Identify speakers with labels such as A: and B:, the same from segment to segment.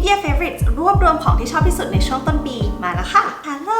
A: Media Favorites รวบรวมของที่ชอบที่สุดในช่วงต้นปีมาแล้วค่ะฮัลโหล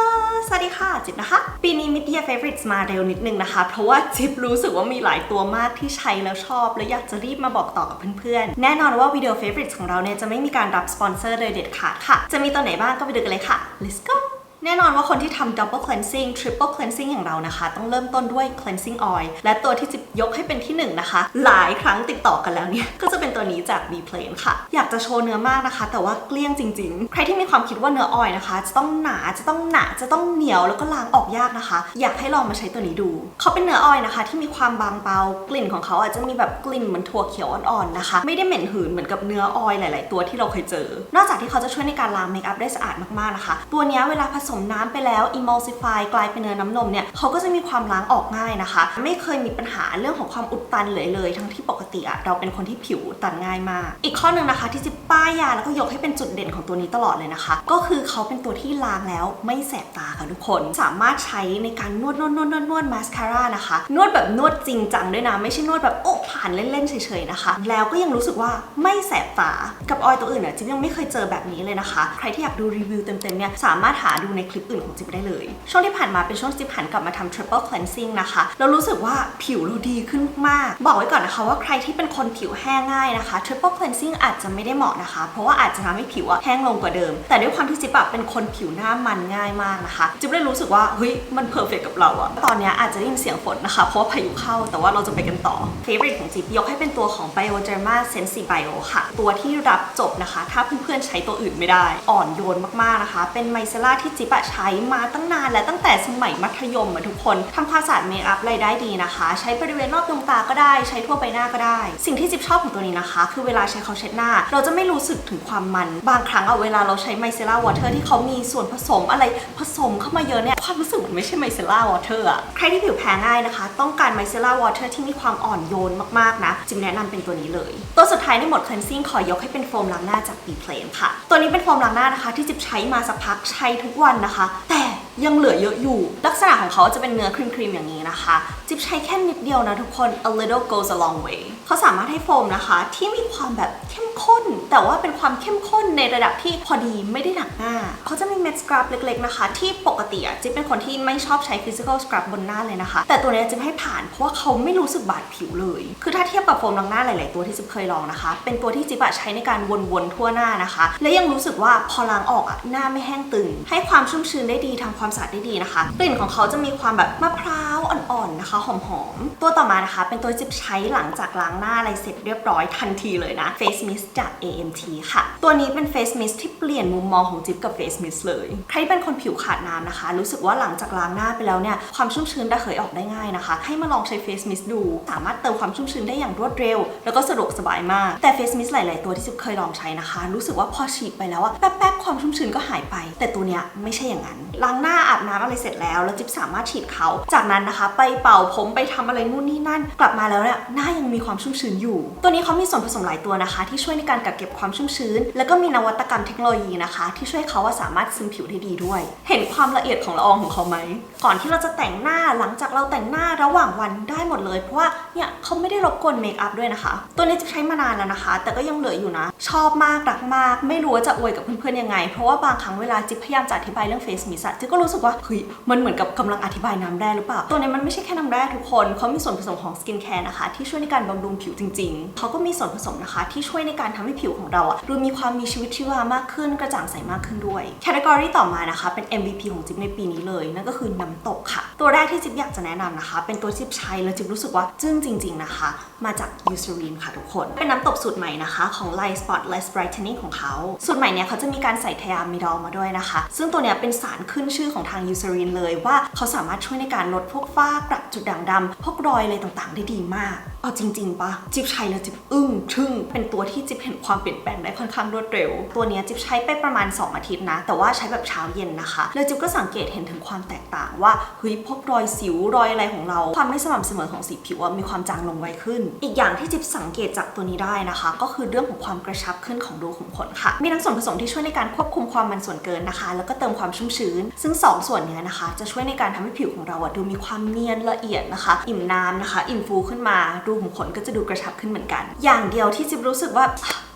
A: สวัสดีค่ะ จิ๊บนะคะ ปีนี้ Media Favorites มาเร็วนิดนึงนะคะ เพราะว่าจิ๊บรู้สึกว่ามีหลายตัวมากที่ใช้แล้วชอบ และอยากจะรีบมาบอกต่อกับเพื่อนๆ แน่นอนว่าวิดีโอ Favorites ของเราเนี่ยจะไม่มีการรับสปอนเซอร์เลยเด็ดขาดค่ะ จะมีตัวไหนบ้างก็ไปดูกันเลยค่ะ let's go แน่นอนว่าคนที่ทำ double cleansing triple cleansing อย่างเรานะคะ ต้องเริ่มต้นด้วย cleansing oil และตัวที่จิบยกให้เป็นที่หนึ่งนะคะ หลายครั้งติดต่อกันแล้วเนี่ย ก็จะเป็นตัวนี้จาก b p l a n ค่ะ อยากจะโชว์เนื้อมากนะคะ แต่ว่าเกลี้ยงจริง ๆ ใครที่มีความคิดว่าเนื้อออยนะคะ จะต้องหนาจะต้องหนาจะต้องเหนียวแล้วก็ล้างออกยากนะคะ อยากให้ลองมาใช้ตัวนี้ดู เขาเป็นเนื้อออยนะคะ ที่มีความบางเบากลิ่นของเขาอาจจะมีแบบกลิ่นเหมือนถั่วเขียวอ่อนๆนะคะ ไม่ได้เหม็นหืนเหมือนกับเนื้อออยหลาย ๆ ตัวที่เราเคยเจอ นอกจากที่เขาจะช่วยในการล้างเมคอัพได้สะอาดมากๆนะคะ ตัวนี้เวลาผสสมน้ำไปแล้ว emulsify กลายเป็นเนื้อน้ำนมเนี่ยเขาก็จะมีความล้างออกง่ายนะคะ ไม่เคยมีปัญหาเรื่องของความอุดตันเลยเลย ทั้งที่ปกติอะเราเป็นคนที่ผิวตันง่ายมาก อีกข้อหนึ่งนะคะ ที่จิบป้ายยาแล้วก็ยกให้เป็นจุดเด่นของตัวนี้ตลอดเลยนะคะ ก็คือเขาเป็นตัวที่ล้างแล้วไม่แสบตาค่ะทุกคน สามารถใช้ในการนวดนวดนวดนวดนวดมาสคาร่านะคะ นวดแบบนวดจริงจังด้วยนะไม่ใช่นวดแบบโอ้ผ่านเล่นๆเฉยๆนะคะ แล้วก็ยังรู้สึกว่าไม่แสบตากับออยตัวอื่นอะจิ๊บยังไม่เคยเจอแบบนี้เลยนะคะ ใครที่อยากดูรีวิวเต็มๆเนี่ยสามารถหาดูในคลิปอื่นของจิ๊บได้เลย ช่วงที่ผ่านมาเป็นช่วงที่จิ๊บหันกลับมาทำ triple cleansing นะคะเรารู้สึกว่าผิวเราดีขึ้นมาก บอกไว้ก่อนนะคะว่าใครที่เป็นคนผิวแห้งง่ายนะคะ triple cleansing อาจจะไม่ได้เหมาะนะคะ เพราะว่าอาจจะทำให้ผิวแห้งลงกว่าเดิม แต่ด้วยความที่จิ๊บอะเป็นคนผิวหน้ามันง่ายมากนะคะ จิ๊บเลยรู้สึกว่าเฮ้ยมันเพอร์เฟกกับเราอะตอนนี้อาจจะได้ยินเสียงฝนนะคะ เพราะว่าพายุเข้าแต่ว่าเราจะไปกันต่อ favorite ของจิ๊บยกให้เป็นตัวของ Bioderma Sensi Bio ค่ะ ตัวที่รับจบนะคะ ถ้าเพื่อนๆใช้ตัวอื่นไม่ได้ อ่อนโยนมากๆนะคะ เป็นไมเซล่าที่จิ๊บอะใช้มาตั้งนานและตั้งแต่สมัยมัธยมอะทุกคนทำความสะอาดเมคอัพอะไรได้ดีนะคะ ใช้บริเวณรอบดวงตาก็ได้ใช้ทั่วใบหน้าก็ได้ สิ่งที่จิ๊บชอบของตัวนี้นะคะ คือเวลาใช้เขาเช็ดหน้า เราจะไม่รู้สึกถึงความมันบางครั้งอะเวลาเราใช้ไมเซล่าวอเตอร์ที่เขามีส่วนผสมอะไรผสมเข้ามาเยอะเนี่ยความรู้สึกมันไม่ใช่ไมเซล่าวอเตอร์อะใครที่ผิวแพ้ง่ายนะคะ ต้องการไมเซล่าวอเตอร์ที่มีความอ่อนโยนมากๆนะจิ๊บแนะนำเป็นตัวนี้เลย ตัวสุดท้ายในหมวด cleansing ขอยกให้เป็นโฟมล้างหน้าจาก B Plane ค่ะ ตัวนี้เป็นโฟมล้างหน้านะคะ ที่จิบใช้มาสักพักใช้ทุกวันนะคะ แต่ ยังเหลือเยอะอยู่ ลักษณะของเขาจะเป็นเนื้อครีมๆอย่างนี้นะคะ จิ๊บใช้แค่นิดเดียวนะทุกคน a little goes a long way เขาสามารถให้โฟมนะคะ ที่มีความแบบเข้มข้น แต่ว่าเป็นความเข้มข้นในระดับที่พอดีไม่ได้หนักหน้า เขาจะมีเม็ดสครับเล็กๆนะคะ ที่ปกติอะจิ๊บเป็นคนที่ไม่ชอบใช้ physical scrub บนหน้าเลยนะคะ แต่ตัวนี้จิ๊บให้ผ่านเพราะว่าเขาไม่รู้สึกบาดผิวเลย คือถ้าเทียบกับโฟมล้างหน้าหลาย ๆ ตัวที่จิ๊บเคยลองนะคะ เป็นตัวที่จิ๊บอะใช้ในการวนๆทั่วหน้านะคะ และยังรู้สึกว่าพอล้างออกอะหน้าไม่แห้งตึง ให้ความชุ่มชื้นได้ดีทำความสะอาดได้ดีนะคะกลิ่นของเขาจะมีความแบบมะพร้าวอ่อนๆนะคะหอมๆ ตัวต่อมานะคะ เป็นตัวจิบใช้หลังจากล้างหน้าอะไรเสร็จเรียบร้อยทันทีเลยนะ Face Mist จาก AMT ค่ะ ตัวนี้เป็น Face Mist ที่เปลี่ยนมุมมองของจิบกับ Face Mist เลย ใครเป็นคนผิวขาดน้ำนะคะ รู้สึกว่าหลังจากล้างหน้าไปแล้วเนี่ยความชุ่มชื้นระเหยออกได้ง่ายนะคะ ให้มาลองใช้ Face Mist ดู สามารถเติมความชุ่มชื้นได้อย่างรวดเร็ว แล้วก็สะดวกสบายมาก แต่ Face Mist หลาย ๆ ตัวที่จิบเคยลองใช้นะคะ รู้สึกว่าพอฉีดไปแล้วอะแป๊บๆความชุ่มชื้นก็หายไป แต่ตัวเนี้ยไม่ใช่อย่างนั้นล้างหน้าอาบน้ำอะไรเสร็จแล้ว แล้วจิ๊บสามารถฉีดเขา จากนั้นนะคะ ไปเป่าผมไปทำอะไรนู่นนี่นั่น กลับมาแล้วเนี่ยหน้ายังมีความชุ่มชื้นอยู่ ตัวนี้เขามีส่วนผสมหลายตัวนะคะ ที่ช่วยในการกักเก็บความชุ่มชื้น แล้วก็มีนวัตกรรมเทคโนโลยีนะคะ ที่ช่วยเขาว่าสามารถซึมผิวได้ดีด้วย เห็นความละเอียดของละอองของเขาไหมก่อนที่เราจะแต่งหน้าหลังจากเราแต่งหน้าระหว่างวันได้หมดเลย เพราะว่าเนี่ยเขาไม่ได้รบกวนเมคอัพด้วยนะคะ ตัวนี้จะใช้มานานแล้วนะคะ แต่ก็ยังเหลืออยู่นะ ชอบมากรักมาก ไม่รู้ว่าจะอวยกับเพื่อนๆยังไง เพราะว่าบางครั้งเวลาจิ๊บพยายามจะอธิบายเรื่องเฟซมิสอะจิ๊บก็รูู้้สึกว่าเฮ้ยมันเหมือนกับกำลังอธิบายน้ำแร่หรือเปล่า ตัวนี้มันไม่ใช่แค่น้ำแร่ทุกคนเขามีส่วนผสมของสกินแคร์นะคะที่ช่วยในการบำรุงผิวจริงๆ เขาก็มีส่วนผสมนะคะ ที่ช่วยในการทำให้ผิวของเราอะดูมีความมีชีวิตชีวามากขึ้นกระจ่างใสมากขึ้นด้วยแคตตากรีต่อมานะคะเป็น MVP ของจิ๊บในปีนี้เลย นั่นก็คือน้ำตกค่ะ ตัวแรกที่จิ๊บอยากจะแนะนำนะคะ เป็นตัวจิ๊บใช้แล้วจิ๊บรู้สึกว่าจึ้งจริง ๆนะคะ มาจาก Eucerin ค่ะทุกคน เป็นน้ำตกสูตรใหม่นะคะของ Light Spotless Brightening ของเขาสูตรใหม่เนี่ยเขาจะมีการใส่ไทอามิดอลมาด้วยนะคะ ซึ่งตัวเนี้ยเป็นสารขึ้นชื่อของทางยูซารินเลยว่าเขาสามารถช่วยในการลดพวกฝ้ากระจุดด่างดำพวกรอยอะไรต่างๆ ได้ดีมากเอาจริงๆปะจิ๊บใช้แล้วจิ๊บอึ้งทึ่ง เป็นตัวที่จิ๊บเห็นความเปลี่ยนแปลงได้ค่อนข้างรวดเร็ว ตัวนี้จิ๊บใช้ไปประมาณ 2 อาทิตย์นะ แต่ว่าใช้แบบเช้าเย็นนะคะ แล้วจิ๊บก็สังเกตเห็นถึงความแตกต่างว่าเฮ้ยพวกรอยสิวรอยอะไรของเรา ความไม่สม่ำเสมอของสีผิวมีความจางลงไวขึ้น อีกอย่างที่จิ๊บสังเกตจากตัวนี้ได้นะคะ ก็คือเรื่องของความกระชับขึ้นของรูขุมขนค่ะ มีทั้งส่วนผสมที่ช่วยในการควบคุมความมันส่วนเกินนะคะ แล้วก็เติมความชุ่มชื้น ซึ่งสองส่วนนี้นะคะ จะช่วยในการทำให้ผิวของเราดูมีความเนียนละเอียดนะคะ อิ่มน้ำนะคะ อิ่มฟูขึ้นมารูขุมขนก็จะดูกระชับขึ้นเหมือนกัน อย่างเดียวที่จิ๊บรู้สึกว่า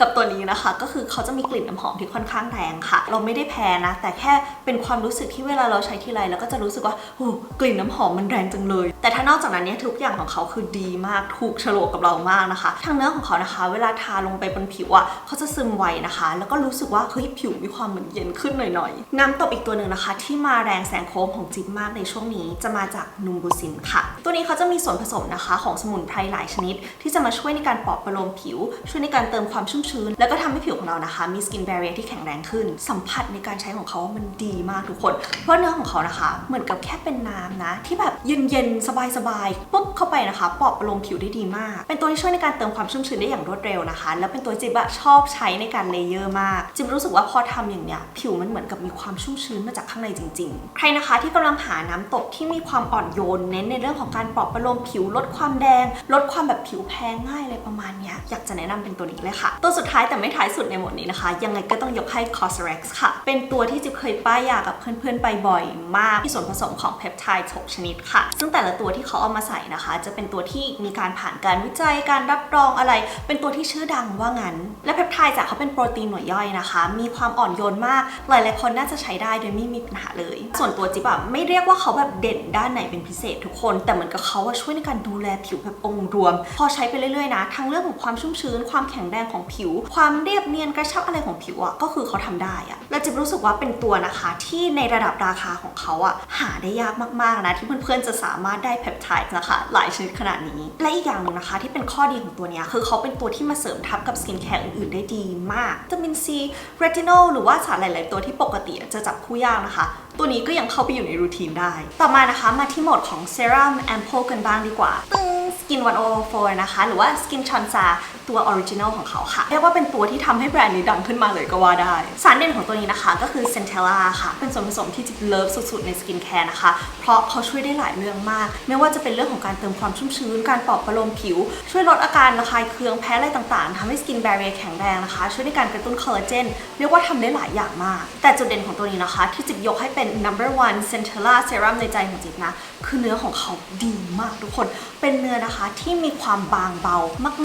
A: กับตัวนี้นะคะ ก็คือเขาจะมีกลิ่นน้ำหอมที่ค่อนข้างแรงค่ะ เราไม่ได้แพ้นะ แต่แค่เป็นความรู้สึกที่เวลาเราใช้ทีไรแล้วก็จะรู้สึกว่าโอ้กลิ่นน้ำหอมมันแรงจังเลย แต่ถ้านอกจากนั้นเนี่ยทุกอย่างของเขาคือดีมากถูกฉลกกับเรามากนะคะ ทางเนื้อของเขานะคะ เวลาทาลงไปบนผิวอะเขาจะซึมไวนะคะ แล้วก็รู้สึกว่าเฮ้ยผิวมีความเหมือนเย็นขึ้นหน่อยๆน้ำตบอีกตัวหนึ่งนะคะ ที่มาแรงแสงโค้งของจิ๊บมากในช่วงนี้จะมาจากนูมบูซินค่ะ ตัวนี้เขาจะมีส่วนผสมนะคะ ของสมุนไพรหลายชนิด ที่จะมาช่วยในการปลอบประโลมผิว ช่วยในการเติมความชุ่มชื้น แล้วก็ทำให้ผิวของเรานะคะ มีสกินแบเรียที่แข็งแรงขึ้น สัมผัสในการใช้ของเขามันดีมากทุกคน เพราะเนื้อของเขานะคะ เหมือนกับแค่เป็นน้ำนะ ที่แบบเย็นๆ สบายๆปุ๊บเข้าไปนะคะปลอบประโลมผิวได้ดีมาก เป็นตัวที่ช่วยในการเติมความชุ่มชื้นได้อย่างรวดเร็วนะคะ แล้วเป็นตัวจิ๊บอะชอบใช้ในการเลเยอร์มากจิ๊บรู้สึกว่าพอทำอย่างเนี้ยผิวมันเหมือนกับมีความชุ่มชื้นมาจากข้างในจริง ๆ ใครนะคะที่กำลังหาน้ำตกที่มีความอ่อนโยนเน้นในเรื่องของการปลอบประโลมผิวลดความแดง ลดความแบบผิวแพ้ง่ายอะไรประมาณเนี้ยอยากจะแนะนำเป็นตัวนี้เลยค่ะตัวสุดท้ายแต่ไม่ท้ายสุดในหมดนี้นะคะ ยังไงก็ต้องยกให้ Cosrx ค่ะ เป็นตัวที่จิ๊บเคยป้ายยากับเพื่อนๆไปบ่อยมากที่ส่วนผสมของเพปไทด์6ชนิดค่ะ ซึ่งแต่ละตัวที่เขาเอามาใส่นะคะ จะเป็นตัวที่มีการผ่านการวิจัยการรับรองอะไร เป็นตัวที่ชื่อดังว่างั้น และเพปไทด์จากเขาเป็นโปรตีนหน่วยย่อยนะคะ มีความอ่อนโยนมาก หลายๆคนน่าจะใช้ได้โดยไม่มีปัญหาเลย ส่วนตัวจิ๊บอะไม่เรียกว่าเขาแบบเด่นด้านไหนเป็นพิเศษทุกคน แต่เหมือนกับเขาอะช่วยในการดูแลผิวแบบองค์รวม พอใช้ไปเรื่อยๆนะทั้งเรื่องของความชุ่มชื้นความแข็งแรงของผิวความเรียบเนียนกระชับอะไรของผิวอะก็คือเขาทำได้อะและจิ๊บรู้สึกว่าเป็นตัวนะคะที่ในระดับราคาของเขาอะหาได้ยากมากๆนะที่เพื่อนๆจะสามารถได้เพปไทด์นะคะ หลายชนิดขนาดนี้ และอีกอย่างหนึ่งนะคะ ที่เป็นข้อดีของตัวนี้คือเขาเป็นตัวที่มาเสริมทับกับสกินแคร์อื่นๆได้ดีมากวิตามินซีเรตินอลหรือว่าสารหลาย ๆ ตัวที่ปกติจะจับคู่ยากนะคะตัวนี้ก็ยังเข้าไปอยู่ในรูทีนได้ ต่อมานะคะมาที่โหมดของเซรั่มแอมโพกันบ้างดีกว่า ตึ้ง Skin 104 นะคะ หรือว่า Skin Chansa ตัวออริจินอลของเขาค่ะ เรียกว่าเป็นตัวที่ทำให้แบรนด์นี้ดังขึ้นมาเลยก็ว่าได้ สารเด่นของตัวนี้นะคะก็คือ Centella ค่ะ เป็นส่วนผสมที่จิบเลิฟสุดๆในสกินแคร์นะคะ เพราะเขาช่วยได้หลายเรื่องมาก ไม่ว่าจะเป็นเรื่องของการเติมความชุ่มชื้น การปลอบประโลมผิว ช่วยลดอาการระคายเคืองแพ้อะไรต่างๆทำให้สกินแบเรียแข็งแรงนะคะ ช่วยในการกระตุ้นคอลลาเจน เรียกว่าทำได้หลายอย่างมาก แต่จุดเด่นของตัวนี้นะคะ ที่จิบยกให้เป็น number one Centella Serum ในใจของจิ๊บนะ คือเนื้อของเขาดีมากทุกคน เป็นเนื้อนะคะที่มีความบางเบา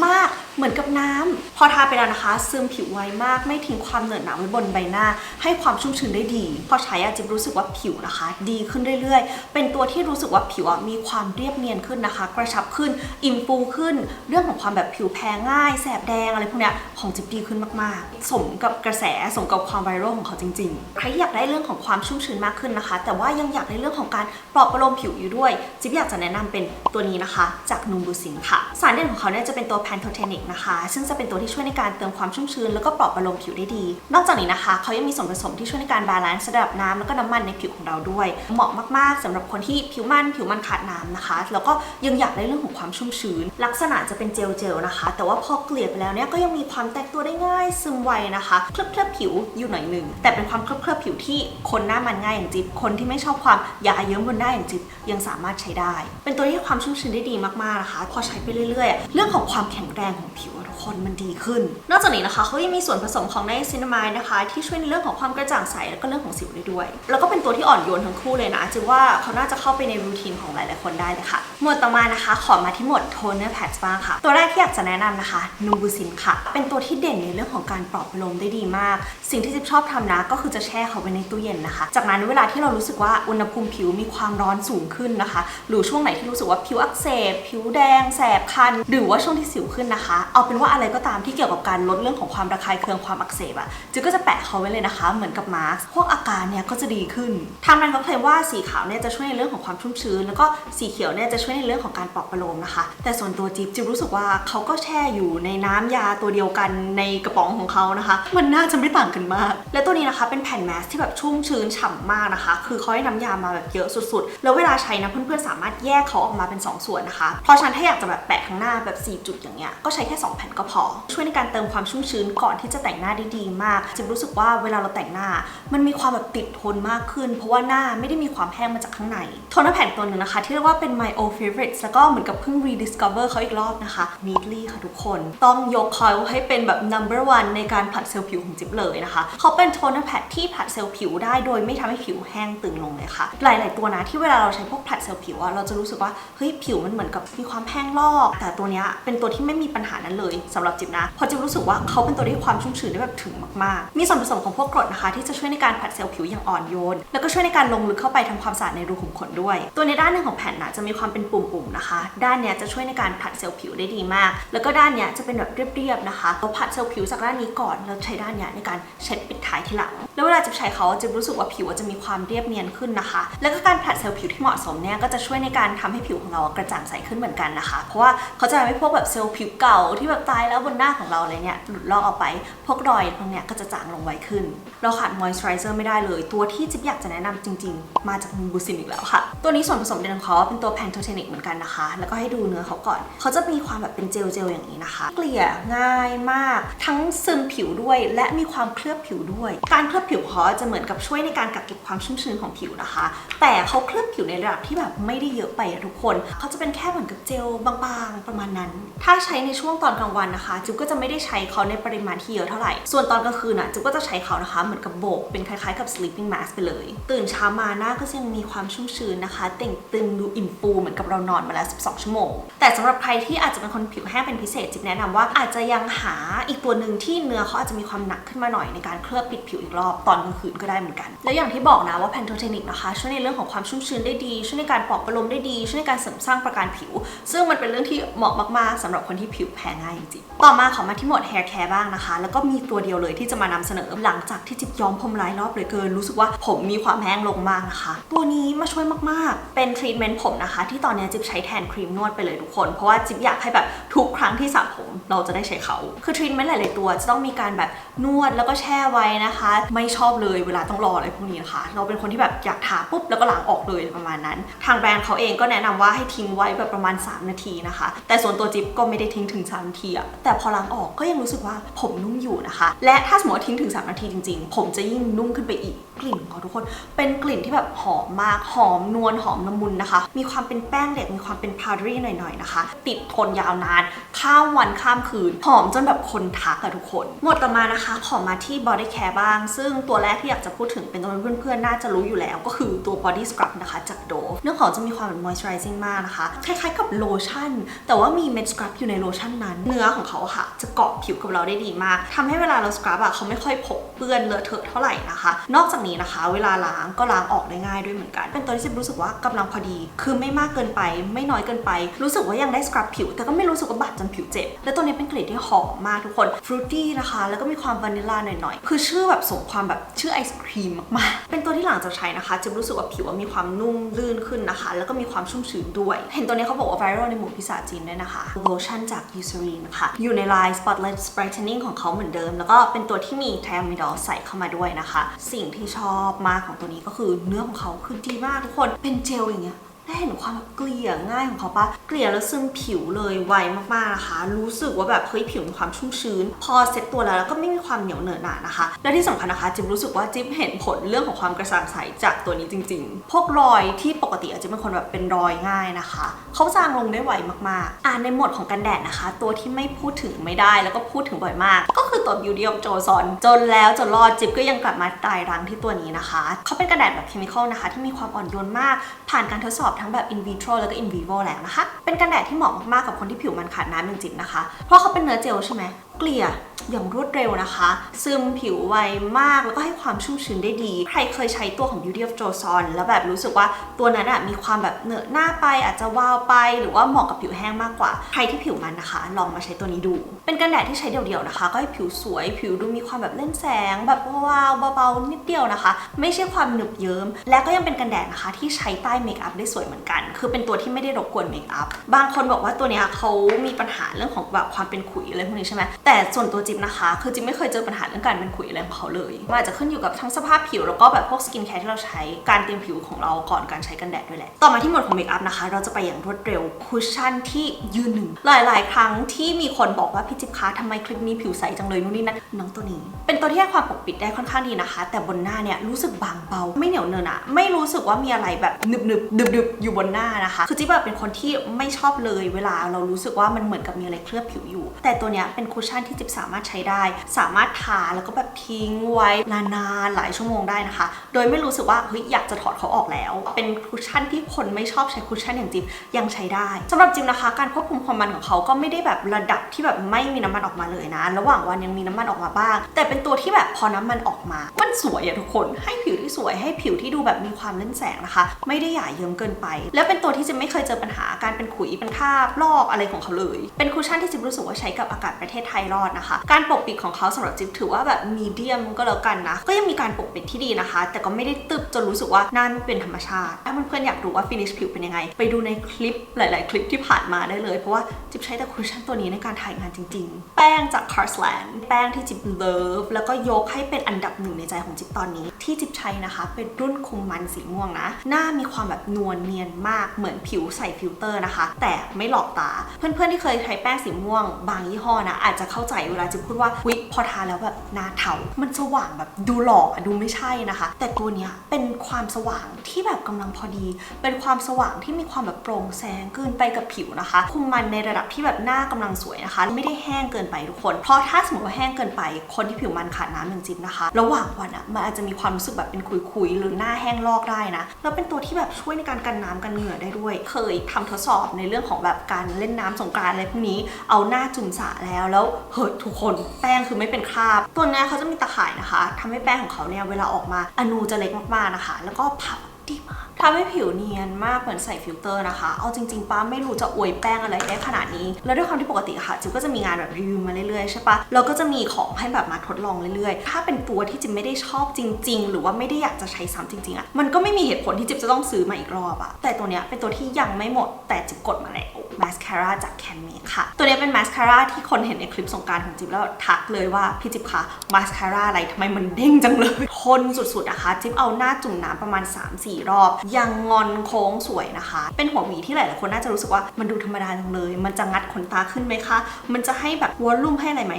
A: มากๆ เหมือนกับน้ำพอทาไปแล้วนะคะ ซึมผิวไวมากไม่ทิ้งความเหนอะหนะไว้บนใบหน้า ให้ความชุ่มชื้นได้ดี พอใช้อะจิ๊บรู้สึกว่าผิวนะคะ ดีขึ้นเรื่อยๆ เป็นตัวที่รู้สึกว่าผิวมีความเรียบเนียนขึ้นนะคะ กระชับขึ้นอิ่มฟูขึ้น เรื่องของความแบบผิวแพ้ง่าย แสบแดงอะไรพวกเนี้ยของจิ๊บดีขึ้นมากๆ สมกับกระแสสมกับความไวรัลของเขาจริงๆใครอยากได้เรื่องของความชุ่มชื้นมากขึ้นนะคะ แต่ว่ายังอยากได้เรื่องของการปลอบประโลมผิวอยู่ด้วย จิ๊บอยากจะแนะนำเป็นตัวนี้นะคะ จากนูบูซินค่ะ สารเด่นของเขาเนี่ยจะเป็นตัวแพนโทเทนิกนะคะ ซึ่งจะเป็นตัวที่ช่วยในการเติมความชุ่มชื้นแล้วก็ปลอบประโลมผิวได้ดี นอกจากนี้นะคะเขายังมีส่วนผสมที่ช่วยในการบาลานซ์ระดับน้ำแล้วก็น้ำมันในผิวของเราด้วย เหมาะมากๆสำหรับคนที่ผิวมันผิวมันขาดน้ำนะคะ แล้วก็ยังอยากได้เรื่องของความชุ่มชื้น ลักษณะจะเป็นเจลเจลนะคะ แต่ว่าพอเกลี่ยไปแล้วเนี่ยก็ยังมีความแตกตัวได้ง่ายซึมไวนะคะเคลือบเคลือบผิวอยู่หน่อยหนึ่งแต่เป็นความเคลือบเคลือบผิวที่คนหน้ามันง่ายอย่างจิ๊บคนที่ไม่ชอบความยาเยิ้มบนหน้าอย่างจิ๊บยังสามารถใช้ได้ เป็นตัวที่ความชุ่มชื้นได้ดีมากๆนะคะ พอใช้ไปเรื่อยๆ เรื่องของความแข็งแรงของผิวทุกคนมันดีขึ้น นอกจากนี้นะคะเขายังมีส่วนผสมของไนซินามายนะคะ ที่ช่วยในเรื่องของความกระจ่างใสแล้วก็เรื่องของสิวได้ด้วย แล้วก็เป็นตัวที่อ่อนโยนทั้งคู่เลยนะจิว่าเขาน่าจะเข้าไปในรูทีนของหลายๆคนได้เลยค่ะ หมวดต่อมานะคะ ขอมาที่หมวดโทนเนอร์แพดบ้างค่ะ ตัวแรกที่อยากจะแนะนำนะคะนูบูซินค่ะ เป็นตัวที่เด่นในเรื่องของการปลอบประโลมได้ดีมาก สิ่งที่จิ๊บชอบทำนะก็คือจะแช่เขาไว้ในตู้เย็นนะคะ จากนั้นเวลาที่เรารู้สึกว่าอุณหภูมิผิวมีความร้อนสูงขึ้นนะคะ หรือช่วงไหนที่รู้สึกว่าผิวอักเสบผิวแดงแสบคัน หรือว่าช่วงที่สิวขึ้นนะคะเอาเป็นว่าอะไรก็ตามที่เกี่ยวกับการลดเรื่องของความระคายเคืองความอักเสบอะจิ๊บก็จะแปะเขาไว้เลยนะคะ เหมือนกับมาสก์พวกอาการเนี่ยก็จะดีขึ้นทางนั้นเขาเคลมว่าสีขาวเนี่ยจะช่วยในเรื่องของความชุ่มชื้น แล้วก็สีเขียวเนี่ยจะช่วยในเรื่องของการปลอบประโลมนะคะ แต่ส่วนตัวจิ๊บจิ๊บรู้สึกว่าเขาก็แช่อยู่ในน้ำยาตัวเดียวกันในกระป๋องของเขานะคะ มันน่าจะไม่ต่างกันมาก และตัวนี้นะคะเป็นแผ่นแมสที่แบบชุ่มชื้นฉ่ำมากนะคะ คือเขาให้น้ำยามาแบบเยอะสุดๆ แล้วเวลาใช้นะเพื่อนๆสามารถแยกเขาออกมาเป็น 2 ส่วนนะคะ เพราะฉันถ้าอยากจะแบบแปะทั้งหน้าแบบ4จุดอย่างเงี้ยก็ใช้แค่2แผ่นก็พอ ช่วยในการเติมความชุ่มชื้นก่อนที่จะแต่งหน้าได้ดีมากจิบรู้สึกว่าเวลาเราแต่งหน้า มันมีความแบบติดทนมากขึ้น เพราะว่าหน้าไม่ได้มีความแห้งมาจากข้างในโทนเนอร์แผ่นตัวหนึ่งนะคะ ที่เรียกว่าเป็น my old favorites แล้วก็เหมือนกับเพิ่ง rediscover เขาอีกรอบนะคะ Neatly ค่ะทุกคน ต้องยกเขาให้เป็นแบบ number one ในการผัดเซลล์ผิวของจิ๊บเลยนะคะเขาเป็นโทนเนอร์แพดที่ผัดเซลล์ผิวได้โดยไม่ทำให้ผิวแห้งตึงลงเลยค่ะ หลาย ๆ ตัวนะที่เวลาเราใช้พวกผัดเซลล์ผิวอะเราจะรู้สึกว่าเฮ้ยผิวมันเหมือนกับมีความแห้งลอก แต่ตัวเนี้ยเป็นตัวที่ไม่มีปัญหาานั้นเลยสำหรับจิบนะเพราะจิบรู้สึกว่าเขาเป็นตัวที่ความชุ่มชื้นได้แบบถึงมากๆ มีส่วนผสมของพวกกรดนะคะ ที่จะช่วยในการผัดเซลล์ผิวอย่างอ่อนโยน แล้วก็ช่วยในการลงลึกเข้าไปทำความสะอาดในรูขุมขนด้วย ตัวในด้านหนึ่งของแผ่นนะจะมีความเป็นปุ่มๆนะคะ ด้านเนี้ยจะช่วยในการผัดเซลล์ผิวได้ดีมาก แล้วก็ด้านเนี้ยจะเป็นแบบเรียบๆนะคะเราผัดเซลล์ผิวจากด้านนี้ก่อนแล้วใช้ด้านเนี้ยในการเช็ดปิดท้ายทีหลัง แล้วเวลาจิบใช้เขาจิบรู้สึกว่าผิวจะมีความเรียบเนียนขึ้นนะคะ แล้วก็การผัดเซลล์ผิวที่เหมาะสมเนี่ยก็จะช่วยในการทำให้ผิวของเรากระจ่างใสขึ้นเหมือนกันนะคะ เพราะว่าเขาจะทำให้พวกแบบเซลล์ผิวเก่าที่แบบตายแล้วบนหน้าของเราอะไรเนี่ยหลุดลอกออกไป พวกรอยพวกเนี้ยก็จะจางลงไวขึ้น เราขาดมอยส์เจอร์ไม่ได้เลย ตัวที่จิ๊บอยากจะแนะนำจริง ๆ มาจากบูซินอีกแล้วค่ะ ตัวนี้ส่วนผสมเด่นของเขาเป็นตัวแพนโทเทนิกเหมือนกันนะคะ แล้วก็ให้ดูเนื้อเขาก่อน เขาจะมีความแบบเป็นเจลเจลอย่างนี้นะคะ เกลี่ยง่ายมาก ทั้งซึมผิวด้วย และมีความเคลือบผิวด้วย การเคลือบผิวเขาจะเหมือนกับช่วยในการกักเก็บความชุ่มชื้นของผิวนะคะ แต่เขาเคลือบผิวในระดับที่แบบไม่ได้เยอะไปอะทุกคน เขาจะเป็นแค่เหมือนกับเจลบางๆประมาณนั้น ถ้าใช้ในช่วงตอนกลางวันนะคะจิ๊บก็จะไม่ได้ใช้เขาในปริมาณที่เยอะเท่าไหร่ ส่วนตอนกลางคืนอะจิ๊บก็จะใช้เขานะคะ เหมือนกับโบก เป็นคล้ายๆกับ sleeping mask ไปเลย ตื่นเช้ามาหน้าก็ยังมีความชุ่มชื้นนะคะ เต่งตึงดูอิ่มฟูเหมือนกับเรานอนมาแล้ว 12 ชั่วโมง แต่สำหรับใครที่อาจจะเป็นคนผิวแห้งเป็นพิเศษจิ๊บแนะนำว่าอาจจะยังหาอีกตัวหนึ่งที่เนื้อเขาอาจจะมีความหนักขึ้นมาหน่อยในการเคลือบปิดผิวอีกรอบตอนกลางคืนก็ได้เหมือนกัน แล้วอย่างที่บอกนะว่าแพนโทเทนิกนะคะช่วยในเรื่องของความชุ่มชื้นได้ดี ช่วยในการปลอบประโลมได้ดี ช่วยในการเสริมสร้างประการผิว ซึ่งมันเป็นเรื่องที่เหมาะมากๆสำหรับคนที่ผิวแพ้ง่ายจริงๆต่อมาขอมาที่หมวด hair care บ้างนะคะ แล้วก็มีตัวเดียวเลยที่จะมานำเสนอหลังจากที่จิ๊บย้อมผมหลายรอบเลยเกิน รู้สึกว่าผมมีความแห้งลงมากนะคะ ตัวนี้มาช่วยมากๆ เป็นทรีทเมนต์ผมนะคะ ที่ตอนนี้จิ๊บใช้แทนครีมนวดไปเลยทุกคน เพราะว่าจิ๊บอยากให้แบบทุกครั้งที่สระผมเราจะได้ใช้เขา คือทรีทเมนต์หลายๆตัวจะต้องมีการแบบนวดแล้วก็แช่ไว้นะคะ ไม่ชอบเลยเวลาต้องรออะไรพวกนี้นะคะ เราเป็นคนที่แบบอยากทาปุ๊บแล้วก็ล้างออกเลยประมาณนั้น ทางแบรนด์เขาเองก็แนะนำว่าให้ทิ้งไว้แบบประมาณ 3 นาทีนะคะ แต่ส่วนตัวจิ๊บก็ไม่ได้ทิ้งถึง3นาทีอะแต่พอล้างออกก็ยังรู้สึกว่าผมนุ่มอยู่นะคะ และถ้าสมมติทิ้งถึง 3 นาทีจริง ๆ ผมจะยิ่งนุ่มขึ้นไปอีกกลิ่นของทุกคน เป็นกลิ่นที่แบบหอมมากหอมนวลหอมละมุนนะคะ มีความเป็นแป้งเด็กมีความเป็นพาวเดอรี่หน่อยๆนะคะ ติดทนยาวนานข้ามวันข้ามคืน หอมจนแบบคนทักอะทุกคน หมดต่อมานะคะ ขอมาที่ body care บ้าง ซึ่งตัวแรกที่อยากจะพูดถึงเป็นตัวเพื่อนๆน่าจะรู้อยู่แล้ว ก็คือตัว body scrub นะคะจากโดเนื้อของจะมีความเป็น moisturizing มากนะคะคล้ายๆกับโลชั่น แต่ว่ามีเม็ดสครับอยู่ในโลชั่นนั้น เนื้อของเขาค่ะ จะเกาะผิวกับเราได้ดีมากทำให้เวลาเราสครับอะเขาไม่ค่อยผกเปื้อนเลอะเทอะเท่าไหร่นะคะ นอกจากนี้นะคะ เวลาล้างก็ล้างออกได้ง่ายด้วยเหมือนกัน เป็นตัวที่จิบรู้สึกว่ากำลังพอดี คือไม่มากเกินไป ไม่น้อยเกินไป รู้สึกว่ายังได้สครับผิว แต่ก็ไม่รู้สึกว่าบาดจนผิวเจ็บ และตัวนี้เป็นกลิ่นที่หอมมากทุกคนฟรุตตี้นะคะ แล้วก็มีความวานิลลาหน่อยๆ คือชื่อแบบสมความแบบชื่อไอศครีมมากๆ เป็นตัวที่หลังจากใช้นะคะจิบรู้สึกว่าผิวมีความนุ่มลื่นขึ้นนะคะ แล้วก็มีความชุ่มชื้นด้วย เห็นตัวนี้เขาบอกว่าไวรัลในหมู่พิศาจีนด้วยนะคะโลชั่นจาก Eucerin ค่ะอยู่ในลาย Spotlight Brightening ของเขาเหมือนเดิม แล้วก็เป็นตัวที่มีไทมิดอลใส่เข้ามาด้วยนะคะ สิ่งที่ชอบมากของตัวนี้ก็คือเนื้อของเขาคือดีมากทุกคนเป็นเจลอย่างเงี้ย ได้เห็นความแบบเกลี่ยง่ายของเขาปะเกลี่ยแล้วซึมผิวเลยไวมากๆนะคะ รู้สึกว่าแบบเฮ้ยผิวมีความชุ่มชื้น พอเซ็ตตัวแล้วแล้วก็ไม่มีความเหนียวเหนอะหนานะคะ และที่สำคัญนะคะจิ๊บรู้สึกว่าจิ๊บเห็นผลเรื่องของความกระจ่างใสจากตัวนี้จริง ๆ พวกรอยที่ปกติอาจจะเป็นคนแบบเป็นรอยง่ายนะคะ เขาจางลงได้ไวมากๆ อ่าในหมวดของกันแดดนะคะ ตัวที่ไม่พูดถึงไม่ได้แล้วก็พูดถึงบ่อยมาก ก็คือตัว Beauty of Joseon จนแล้วจนรอดจิ๊บก็ยังกลับมาตายรังที่ตัวนี้นะคะ เขาเป็นกันแดดแบบเคมีคอลนะคะ ที่มีความอ่อนโยนมาก ผ่านการทดสอบทั้งแบบ in vitro แล้วก็ in vivo แล้วนะคะ เป็นกันแดดที่เหมาะมากๆกับคนที่ผิวมันขาดน้ำจริงๆนะคะ เพราะเขาเป็นเนื้อเจลใช่ไหม เกลี่ยอย่างรวดเร็วนะคะ ซึมผิวไวมากแล้วก็ให้ความชุ่มชื้นได้ดี ใครเคยใช้ตัวของ Beauty of Joseon แล้วแบบรู้สึกว่าตัวนั้นอะมีความแบบเหนอะหน้าไปอาจจะวาวไป หรือว่าเหมาะกับผิวแห้งมากกว่า ใครที่ผิวมันนะคะ ลองมาใช้ตัวนี้ดู เป็นกันแดดที่ใช้เดี่ยวๆนะคะ ก็ให้ผิวสวย ผิวดูมีความแบบเล่นแสง แบบวาวเบาๆนิดเดียวนะคะ ไม่ใช่ความหนึบเยิ้มและก็ยังเป็นกันแดดนะคะ ที่ใช้ใต้เมคอัพได้สวยเหมือนกัน คือเป็นตัวที่ไม่ได้รบกวนเมคอัพบางคนบอกว่าตัวเนี้ยเขามีปัญหาเรื่องของแบบความเป็นขุยอะไรพวกนี้ใช่ไหมแแต่ส่วนตัวจิ๊บนะคะ คือจิ๊บไม่เคยเจอปัญหาเรื่องการเป็นขุยอะไรของเขาเลยมันอาจจะขึ้นอยู่กับทั้งสภาพผิวแล้วก็แบบพวกสกินแคร์ที่เราใช้การเตรียมผิวของเราก่อนการใช้กันแดดด้วยแหละ ต่อมาที่หมวดของเมคอัพนะคะ เราจะไปอย่างรวดเร็วคุชชั่นที่ยืนหนึ่งหลาย ๆ ครั้งที่มีคนบอกว่าพี่จิ๊บคะทำไมคลิปนี้ผิวใสจังเลยนู่นนี่นั่นน้องตัวนี้ เป็นตัวที่ให้ความปกปิดได้ค่อนข้างดีนะคะ แต่บนหน้าเนี่ยรู้สึกบางเบา ไม่เหนียวเนินอะไม่รู้สึกว่ามีอะไรแบบหนึบหนึบดึบดึบอยู่บนหน้านะคะคือจิ๊บแบบเป็นคนที่ไม่ชอบเลยเวลาเรารู้สึกว่ามันเหมือนกับมีอะไรเคลือบผิวอยู่ แต่ตัวเนี้ยเป็นคุชชั่นที่จิ๊บสามารถใช้ได้ สามารถทาแล้วก็แบบทิ้งไว้นานๆหลายชั่วโมงได้นะคะ โดยไม่รู้สึกว่าเฮ้ยอยากจะถอดเขาออกแล้ว เป็นคุชชั่นที่คนไม่ชอบใช้คุชชั่นอย่างจิ๊บยังใช้ได้สำหรับจิ๊บนะคะ การควบคุมความมันของเขาก็ไม่ได้แบบระดับที่แบบไม่มีน้ำมันออกมาเลยนะ ระหว่างวันยังมีน้ำมันออกมาบ้าง แต่เป็นตัวที่แบบพอน้ำมันออกมา มันสวยอะทุกคนให้ผิวที่สวยให้ผิวที่ดูแบบมีความเล่นแสงนะคะ ไม่ได้หย่าเยิ้มเกินไป แล้วเป็นตัวที่จะไม่เคยเจอปัญหาการเป็นขุยเป็นคราบลอกอะไรของเขาเลย เป็นคุชชั่นที่จิ๊บรู้สึกว่าใช้กับอากาศประเทศไทยรอดนะคะ การปกปิดของเขาสำหรับจิ๊บถือว่าแบบมีเดียมก็แล้วกันนะ ก็ยังมีการปกปิดที่ดีนะคะ แต่ก็ไม่ได้ตึบจนรู้สึกว่าหน้าไม่เป็นธรรมชาติ ถ้าเพื่อนๆอยากรู้ว่าฟินิชผิวเป็นยังไง ไปดูในคลิปหลาย ๆ คลิปที่ผ่านมาได้เลย เพราะว่าจิ๊บใช้แต่คุชชั่นตัวนี้ในการถ่ายงานจริง ๆ แป้งจาก Carsland แป้งที่จิ๊บเลิฟแล้วก็ยกให้เป็นอันดับหนึ่งในใจของจิ๊บตอนนี้ ที่จิ๊บใช้นะคะ เป็นรุ่นคุมมันสีม่วงนะ หน้ามีความแบบนวลเนียนมากเหมือนผิวใส่ฟิลเตอร์นะคะ แต่ไม่หลอกตา เพื่อนๆที่เคยใช้แป้งสีม่วง บางยี่ห้อนะอาจจะเข้าใจเวลาจิ๊บพูดว่าวิพอทาแล้วแบบหน้าเทา มันสว่างแบบดูหลอกอะดูไม่ใช่นะคะ แต่ตัวเนี้ยเป็นความสว่างที่แบบกำลังพอดี เป็นความสว่างที่มีความแบบโปร่งแสงเกินไปกับผิวนะคะ คุมมันในระดับที่แบบหน้ากำลังสวยนะคะ ไม่ได้แห้งเกินไปทุกคน เพราะถ้าสมมติว่าแห้งเกินไป คนที่ผิวมันขาดน้ำอย่างจิ๊บนะคะ ระหว่างวันอะมันอาจจะมีความรู้สึกแบบเป็นคุยๆหรือหน้าแห้งลอกได้นะ แล้วเป็นตัวที่แบบช่วยในการกันน้ำกันเหงื่อได้ด้วย เคยทำทดสอบในเรื่องของแบบการเล่นน้ำสงกรานอะไรพวกนี้ เอาหน้าจุ่มสระแล้วแล้วเฮ้ยทุกคนแป้งคือไม่เป็นคราบ ตัวนี้เขาจะมีตะข่ายนะคะทำให้แป้งของเขาเนี่ยเวลาออกมาอนูจะเล็กมากๆนะคะ แล้วก็เผาดีมากทำให้ผิวเนียนมากเหมือนใส่ฟิลเตอร์นะคะ เอาจริงๆป้าไม่รู้จะอวยแป้งอะไรได้ขนาดนี้ แล้วด้วยความที่ปกติค่ะ จิ๋วก็จะมีงานแบบรีวิวมาเรื่อยๆใช่ปะแล้วก็จะมีของให้แบบมาทดลองเรื่อยๆ ถ้าเป็นตัวที่จิ๋วไม่ได้ชอบจริง ๆ หรือว่าไม่ได้อยากจะใช้ซ้ำจริงๆอะมันก็ไม่มีเหตุผลที่จิ๋วจะต้องซื้อมาอีกรอบอะแต่ตัวเนี้ยเป็นตัวที่ยังไม่หมด แต่จิ๋วกดมาแล้วมาสคาร่าจากแคนม ค่ะ ตัวนี้เป็นมาสคาร่าที่คนเห็นในคลิปสงการของจิ๊บแล้วทักเลยว่าพี่จิ๊บคะมาสคาร่าอะไรทำไมมันเด้งจังเลยทนสุดๆนะคะจิ๊บเอาหน้าจุ่มน้ำประมาณ 3-4 รอบ ยังงอนโค้งสวยนะคะ เป็นหัวหวีที่หลายๆคนน่าจะรู้สึกว่ามันดูธรรมดาจังเลย มันจะงัดขนตาขึ้นไหมคะ มันจะให้แบบวอลลุ่มให้อะไรไหม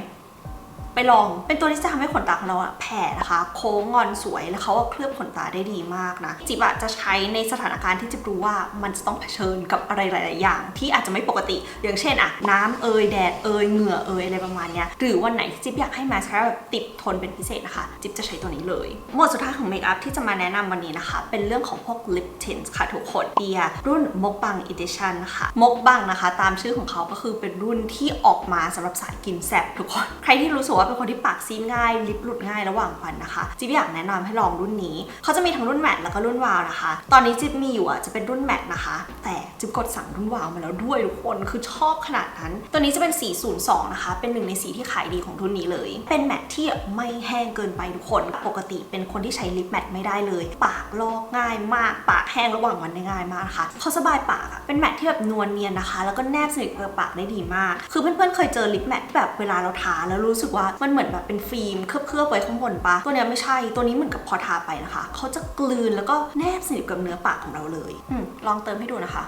A: ไปลองเป็นตัวที่จะทำให้ขนตาของเราอะแผ่นะคะ โค้งงอนสวยแล้วเขาอะเคลือบขนตาได้ดีมากนะ จิบอะจะใช้ในสถานการณ์ที่จิบรู้ว่ามันจะต้องเผชิญกับอะไรหลาย ๆ อย่าง ที่อาจจะไม่ปกติ อย่างเช่นอะน้ำเอยแดดเอยเหงื่อเอยอะไรประมาณเนี้ยหรือวันไหนที่จิบอยากให้มาสคาร่าแบบติดทนเป็นพิเศษนะคะ จิบจะใช้ตัวนี้เลยหมวดสุดท้ายของเมคอัพที่จะมาแนะนำวันนี้นะคะ เป็นเรื่องของพวกลิปทินส์ค่ะทุกคนเบียร์รุ่นมกบังอีดิชันนะคะมกบังนะคะ ตามชื่อของเขาก็คือเป็นรุ่นที่ออกมาสำหรับสายกินแซบทุกคนใครที่รู้สึกว่าเป็นคนที่ปากซีดง่าย ลิปหลุดง่ายระหว่างวันนะคะจิ๊บอยากแนะนำให้ลองรุ่นนี้ เขาจะมีทั้งรุ่นแมทแล้วก็รุ่นวาวนะคะ ตอนนี้จิ๊บมีอยู่อะจะเป็นรุ่นแมทนะคะ แต่จิ๊บกดสั่งรุ่นวาวมาแล้วด้วยทุกคนคือชอบขนาดนั้น ตัวนี้จะเป็นสี02 นะคะ เป็นหนึ่งในสีที่ขายดีของรุ่นนี้เลย เป็นแมทที่ไม่แห้งเกินไปทุกคน ปกติเป็นคนที่ใช้ลิปแมทไม่ได้เลย ปากลอกง่ายมาก ปากแห้งระหว่างวันได้ง่ายมากนะคะเขาสบายปากอะเป็นแมทที่แบบนวลเนียนนะคะ แล้วก็แนบสนิทกับปากได้ดีมาก คือเพื่อนๆเคยเจอลิปแมทแบบเวลาเราทาแล้วรู้สึกว่ามันเหมือนแบบเป็นฟิล์มเคลือบๆไว้ข้างบนปะตัวเนี้ยไม่ใช่ตัวนี้เหมือนกับพอทาไปนะคะ เขาจะกลืนแล้วก็แนบสนิทกับเนื้อปากของเราเลยอลองเติมให้ดูนะคะ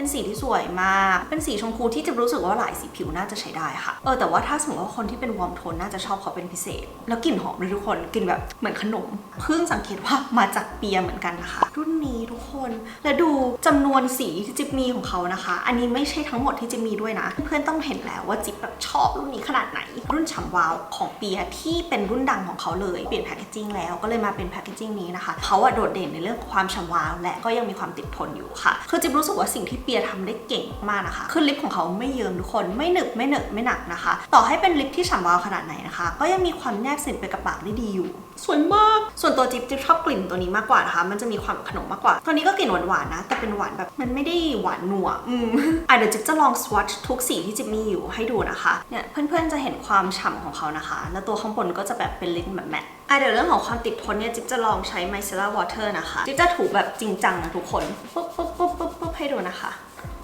A: เป็นสีที่สวยมาก เป็นสีชมพูที่จะรู้สึกว่าหลายสีผิวน่าจะใช้ได้ค่ะ เออแต่ว่าถ้าสมมติว่าคนที่เป็นวอร์มโทนน่าจะชอบเขาเป็นพิเศษ แล้วกลิ่นหอมเลยทุกคนกลิ่นแบบเหมือนขนม เพิ่งสังเกตว่ามาจากเปียเหมือนกันนะคะ รุ่นนี้ทุกคนและดูจำนวนสีที่จิบมีของเขานะคะ อันนี้ไม่ใช่ทั้งหมดที่จิบมีด้วยนะ เพื่อนๆต้องเห็นแล้วว่าจิบแบบชอบรุ่นนี้ขนาดไหน รุ่นฉ่ำวาวของเปียที่เป็นรุ่นดังของเขาเลยเปลี่ยนแพคเกจิ้งแล้วก็เลยมาเป็นแพคเกจิ้งนี้นะคะเขาอะโดดเด่นในเรื่องความฉ่ำวาว และก็ยังมีความติดทนอยู่ค่ะคือจิบรู้สึกว่าสิ่งที่เปียทำได้เก่งมากนะคะคือลิปของเขาไม่เยิ้มทุกคนไม่หนึบไม่เหนอะไม่หนักนะคะ ต่อให้เป็นลิปที่ฉ่ำวาวขนาดไหนนะคะ ก็ยังมีความแนบสนิทไปกับปากได้ดีอยู่ สวยมาก ส่วนตัวจิ๊บจิ๊บชอบกลิ่นตัวนี้มากกว่านะคะ มันจะมีความขนมมากกว่า ตัวนี้ก็กลิ่นหวานๆนะ แต่เป็นหวานแบบมันไม่ได้หวานหนัว อืมอะเดี๋ยวจิ๊บจะลองสวอตทุกสีที่จิ๊บมีอยู่ให้ดูนะคะ เนี่ยเพื่อนๆจะเห็นความฉ่ำของเขานะคะ แล้วตัวข้างบนก็จะแบบเป็นลิ้นแบบแมทอะเดี๋ยวเรื่องของความติดทนเนี่ยจิ๊บจะลองใช้ micellar water นะคะ จิ๊บจะถูแบบจริงจังนะทุกคนปุ๊บปุ๊บปุ๊บปุ๊บปุ๊บให้ดูนะคะ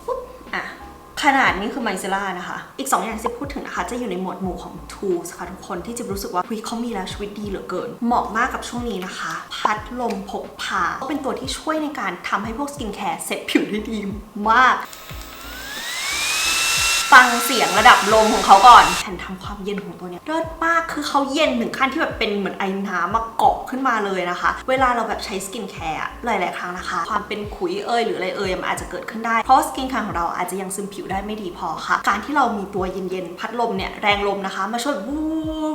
A: ปุ๊บอะ นาดนี้คือไมเซล่านะคะ อีก 2 อย่างที่พูดถึงนะคะ จะอยู่ในหมวดหมู่ของ tools ค่ะทุกคนที่จะรู้สึกว่าเฮ้ยเขามีแล้วชีวิตดีเหลือเกิน เหมาะมากกับช่วงนี้นะคะ พัดลมพกพาก็เป็นตัวที่ช่วยในการทำให้พวกสกินแคร์เซ็ตผิวได้ดีมาก ฟังเสียงระดับลมของเขาก่อนแผ่นทำความเย็นของตัวเนี้ยเลิศมากคือเขาเย็นถึงขั้นที่แบบเป็นเหมือนไอ้น้ำมาเกาะขึ้นมาเลยนะคะ เวลาเราแบบใช้สกินแคร์หลายๆครั้งนะคะ ความเป็นขุยเอ่ยหรืออะไรเอ่ยมันอาจจะเกิดขึ้นได้ เพราะสกินแคร์ของเราอาจจะยังซึมผิวได้ไม่ดีพอค่ะ การที่เรามีตัวเย็นๆพัดลมเนี่ยแรงลมนะคะ มาช่วยวู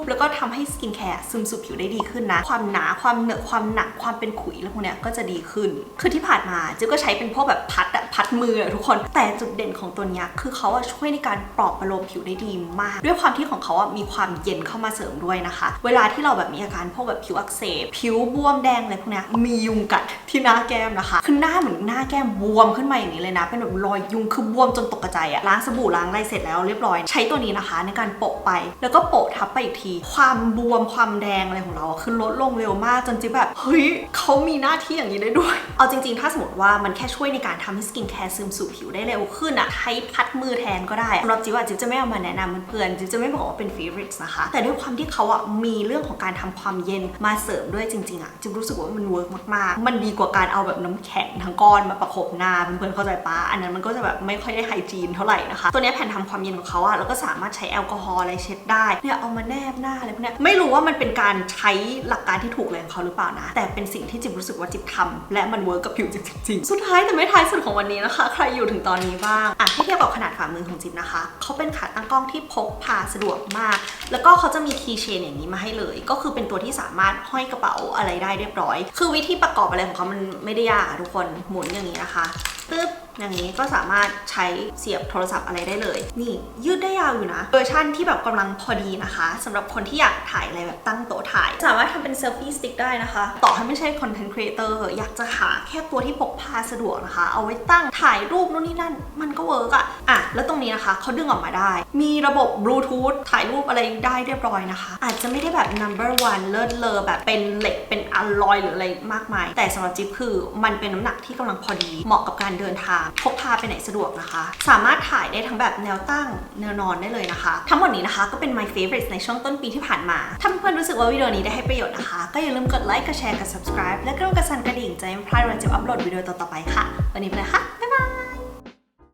A: บแล้วก็ทำให้สกินแคร์ซึมสู่ผิวได้ดีขึ้นนะ ความหนาความเหนอะความหนักความเป็นขุยแล้วพวกเนี้ยก็จะดีขึ้น คือที่ผ่านมาจิ๊บก็ใช้เป็นพวกแบบพัดอะ พัดมืออะทุกคนแต่จุดเด่นของตัวนี้คือเขาช่วยในการปลอบประโลมผิวได้ดีมาก ด้วยความที่ของเขาอะมีความเย็นเข้ามาเสริมด้วยนะคะ เวลาที่เราแบบมีอาการพวกแบบผิวอักเสบผิวบวมแดงอะไรพวกนี้มียุงกัดที่หน้าแก้มนะคะคือหน้าเหมือนหน้าแก้มบวมขึ้นมาอย่างนี้เลยนะ เป็นแบบรอยยุงคือบวมจนตกกระจายอะล้างสบู่ล้างอะไรเสร็จแล้วเรียบร้อย ใช้ตัวนี้นะคะ ในการโปะไป แล้วก็โปะทับไปอีกที ความบวมความแดงอะไรของเราคือลดลงเร็วมากจนจิ๊บแบบเฮ้ยเขามีหน้าที่อย่างนี้ได้ด้วย เอาจริง ๆ ถ้าสมมติว่ามันแค่ช่วยในการทำให้สกินแคร์ซึมสู่ผิวได้เร็วขึ้นอะใช้พัดมือแทนก็ได้สำหรับจิ๊บอะจิ๊บจะไม่เอามาแนะนำเพื่อนๆจิ๊บจะไม่บอกว่าเป็น favorites นะคะ แต่ด้วยความที่เขาอะมีเรื่องของการทำความเย็นมาเสริมด้วยจริงๆอะจิ๊บรู้สึกว่ามันเวิร์กมากๆ มันดีกว่าการเอาแบบน้ำแข็งทั้งก้อนมาประคบหน้าเพื่อนๆเข้าใจปะอันนั้นมันก็จะแบบไม่ค่อยได้ไฮจีนเท่าไหร่นะคะ ตัวนี้แผ่นทำความเย็นของเขาอะแล้วก็สามารถใช้แอลกอฮอล์อะไรเช็ดได้เนี่ยเอามาแนบหน้าอะไรพวกนี้ไม่รู้ว่ามันเป็นการใช้หลักการที่ถูกเลยของเขาหรือเปล่านะ แต่เป็นสิ่งที่จิ๊บรู้สึกว่าจิ๊บทำและมันเวิร์กกับผิวจิบจริงๆสุดท้ายแต่ไม่ท้ายสุดของวันนี้นะคะ ใครอยู่ถึงตอนนี้บ้างอะให้เทียบกับขนาดฝ่ามือของจิ๊บนะคะเขาเป็นขาตั้งกล้องที่พกพาสะดวกมาก แล้วก็เขาจะมีคีย์เชนอย่างนี้มาให้เลย ก็คือเป็นตัวที่สามารถห้อยกระเป๋าอะไรได้เรียบร้อย คือวิธีประกอบอะไรของเขามันไม่ได้ยากทุกคนหมุนอย่างนี้นะคะ ปึ๊บอย่างนี้ก็สามารถใช้เสียบโทรศัพท์อะไรได้เลย นี่ยืดได้ยาวอยู่นะเวอร์ชั่นที่แบบกำลังพอดีนะคะสำหรับคนที่อยากถ่ายอะไรแบบตั้งโต๊ะถ่าย สามารถทำเป็นเซลฟี่สติ๊กได้นะคะ ต่อให้ไม่ใช่คอนเทนต์ครีเอเตอร์อยากจะหาแค่ตัวที่พกพาสะดวกนะคะ เอาไว้ตั้งถ่ายรูปนู่นนี่นั่น มันก็เวิร์กอะอะ แล้วตรงนี้นะคะเขาดึงออกมาได้ มีระบบบลูทูธถ่ายรูปอะไรได้เรียบร้อยนะคะ อาจจะไม่ได้แบบ number one เลิศเลอแบบเป็นเหล็กเป็นอลลอยหรืออะไรมากมาย แต่สำหรับจิ๊บคือมันเป็นน้ำหนักที่กำลังพอดีเหมาะกับการเดินทาง พกพาไปไหนสะดวกนะคะ สามารถถ่ายได้ทั้งแบบแนวตั้งแนวนอนได้เลยนะคะ ทั้งหมดนี้นะคะก็เป็น my favorite ในช่วงต้นปีที่ผ่านมา ถ้าเพื่อนๆรู้สึกว่าวิดีโอนี้ได้ให้ประโยชน์นะคะ ก็อย่าลืมกดไลค์ กดแชร์ กด subscribe และก็กดสั่นกระดิ่งจะไม่พลาดวันจะอัปโหลดวิดีโอต่อๆไปค่ะ วันนี้ไปเลยค่ะ บ๊ายบาย